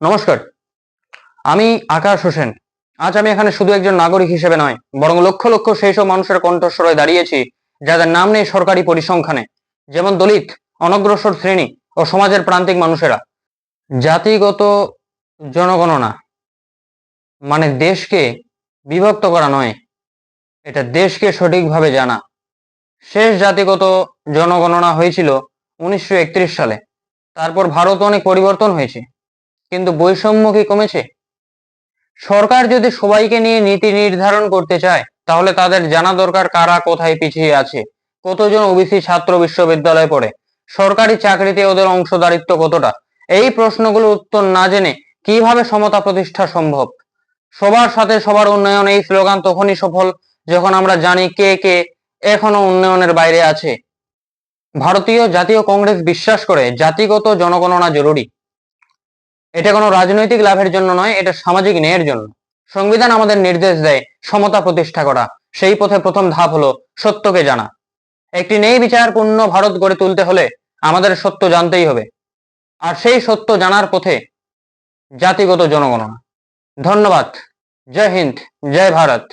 নমস্কার। আমি আকাশ হোসেন। আজ আমি এখানে শুধু একজন নাগরিক হিসেবে নয়, বরং লক্ষ লক্ষ সেই সব মানুষের কণ্ঠস্বরে দাঁড়িয়েছি, যাদের নাম নেই সরকারি পরিসংখ্যানে, যেমন দলিত, অনগ্রসর শ্রেণি ও সমাজের প্রান্তিক মানুষেরা। জাতিগত জনগণনা মানে দেশকে বিভক্ত করা নয়, এটা দেশকে সঠিকভাবে জানা। শেষ জাতিগত জনগণনা হয়েছিল উনিশশো একত্রিশ সালে। তারপর ভারত অনেক পরিবর্তন হয়েছে। কিন্তু বৈষম্য কি কমেছে? সরকার যদি সবাইকে নিয়ে নীতি নির্ধারণ করতে চায়, তাহলে তাদের জানা দরকার কারা কোথায় পিছিয়ে আছে, কতজন ওবিসি ছাত্র বিশ্ববিদ্যালয়ে পড়ে, সরকারি চাকরিতে ওদের অংশদারিত্ব কতটা? এই প্রশ্নগুলোর উত্তর না জেনে কীভাবে সমতা প্রতিষ্ঠা সম্ভব? সবার সাথে সবার উন্নয়ন এই স্লোগান তখনই সফল যখন আমরা জানি কে কে এখনও উন্নয়নের বাইরে আছে। ভারতীয় জাতীয় কংগ্রেস বিশ্বাস করে জাতিগত জনগণনা জরুরি। এটা কোনো রাজনৈতিক লাভের জন্য নয়, এটা সামাজিক ন্যায়ের জন্য। সংবিধান আমাদের নির্দেশ দেয় সমতা প্রতিষ্ঠা করা। সেই পথে প্রথম ধাপ হলো সত্যকে জানা। একটি নেই বিচারপূর্ণ ভারত গড়ে তুলতে হলে আমাদের সত্য জানতেই হবে। আর সেই সত্য জানার পথে জাতিগত জনগণনা। ধন্যবাদ। জয় হিন্দ, জয় ভারত।